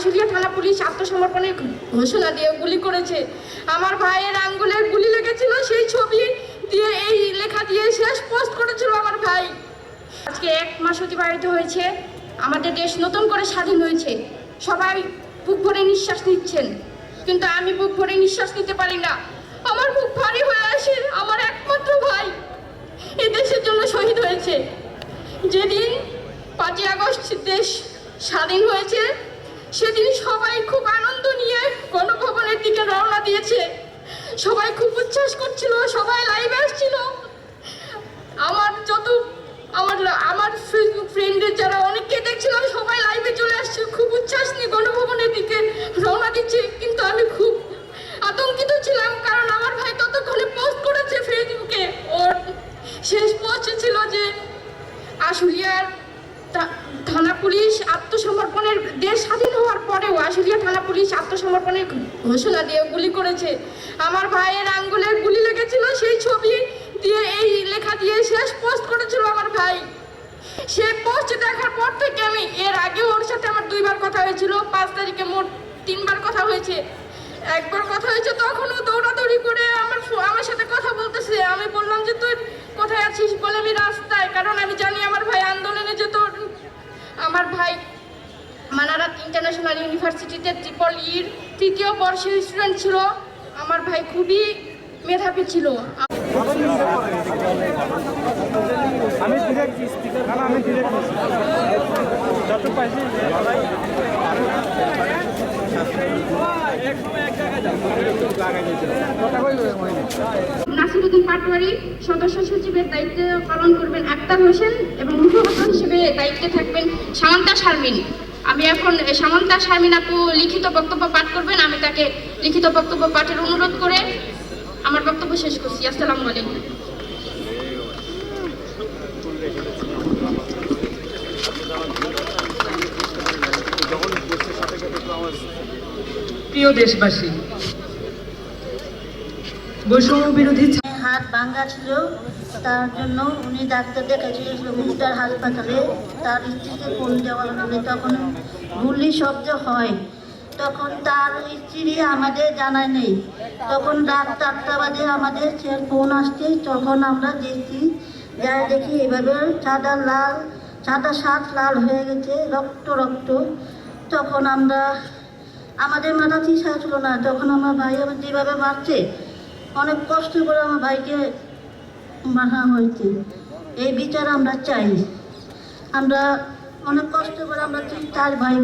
আশুলিয়া থানা পুলিশ আত্মসমর্পণের ঘোষণা দিয়ে গুলি করেছে। আমার ভাইয়ের আঙ্গুলের গুলি লেগেছিল, সেই ছবি দিয়ে এই লেখা দিয়ে শেষ পোস্ট করেছিল আমার ভাই। আজকে এক মাস অতিবাহিত হয়েছে। আমাদের দেশ নতুন করে স্বাধীন হয়েছে। সবাই বুক ভরে নিঃশ্বাস নিচ্ছেন। কিন্তু আমি বুক ভরে নিঃশ্বাস নিতে পারি না। আমার বুক ভারী হয়ে আসে আমার একমাত্র ভাই এ দেশের জন্য শহীদ হয়েছে। যেদিন পাঁচই আগস্ট দেশ স্বাধীন হয়েছে সেদিন সবাই খুব আনন্দ নিয়ে গণভবনের দিকে রওনা দিয়েছে। সবাই খুব উচ্ছ্বাস করছিল, সবাই লাইভে আসছিল। আমার যত, আমার আমার ফ্রেন্ডের যারা অনেককে দেখছিলাম সবাই লাইভে চলে আসছে। খুব উচ্ছ্বাস নিয়ে গণভবনের দিকে রওনা দিচ্ছে। কিন্তু আমি খুব আতঙ্কিত ছিলাম, কারণ আমার ভাই ততক্ষণে পোস্ট করেছে ফেসবুকে ওর শেষ পোস্ট ছিল যে, আশুলিয়ার থানা পুলিশ আত্মসমর্পণের দেশ স্বাধীন হওয়ার পরেও আশুলিয়া থানা পুলিশ আত্মসমর্পণের ঘোষণা দিয়ে গুলি করেছে। আমার ভাইয়ের আঙ্গুলের গুলি লেগেছিল, সেই ছবি দিয়ে এই লেখা দিয়ে শেষ পোস্ট করেছিল আমার ভাই। সে পোস্ট দেখার পর থেকে আমি এর আগে ওর সাথে আমার দুইবার কথা হয়েছিল, পাঁচ তারিখে মোট তিনবার কথা হয়েছে। একবার কথা হয়েছে, তখনও দৌড়াদৌড়ি করে আমার আমার সাথে কথা বলতেছে। আমি বললাম যে, তুই কোথায় আছিস? বলে, আমি রাস্তায়। কারণ আমি জানি আমার আমার ভাই মানারাত ইন্টারন্যাশনাল ইউনিভার্সিটিতে ট্রিপল ইর তৃতীয় বর্ষের স্টুডেন্ট ছিল। আমার ভাই খুবই মেধাবী ছিল। আমি ডিরেক্ট স্পিকার না আমি ডিরেক্ট যত পাইছি কথা কইলো মহিলা নাসিরুদ্দিন পাটোয়ারি সদস্য সচিবের দায়িত্ব পালন করবেন আক্তার হোসেন এবং মুখপাত্র হিসেবে দায়িত্বে থাকবেন সামান্তা শারমিন। আমি এখন সামান্তা শারমিন আপু লিখিত বক্তব্য পাঠ করবেন। আমি তাকে লিখিত বক্তব্য পাঠের অনুরোধ করে আমার বক্তব্য শেষ করছি। আসসালামু আলাইকুম। প্রিয় দেশবাসী বৈষম্য বিরোধী হাত ভাঙ্গা ছিল তার জন্য উনি ডাক্তার দেখাচ্ছিল মুক্তার হাসপাতালে তার স্ত্রীকে ফোন দেওয়া হলে তখন গুলি শব্দ হয়। তখন তার স্ত্রী আমাদের জানায় নেই। তখন রাত চারটা বাজে আমাদের সে ফোন আসছে, তখন আমরা দেখছি, যাই দেখি এভাবে সাদা লাল, সাদা সাত লাল হয়ে গেছে, রক্ত রক্ত। তখন আমরা, আমাদের মাথা চিসা ছিল না, তখন আমার ভাই যেভাবে মারছে অনেক কষ্ট করে আমার ভাইকে মারা হয়েছে। এই বিচার আমরা চাই। আমরা অনেক কষ্ট করে আমরা তিন চার ভাই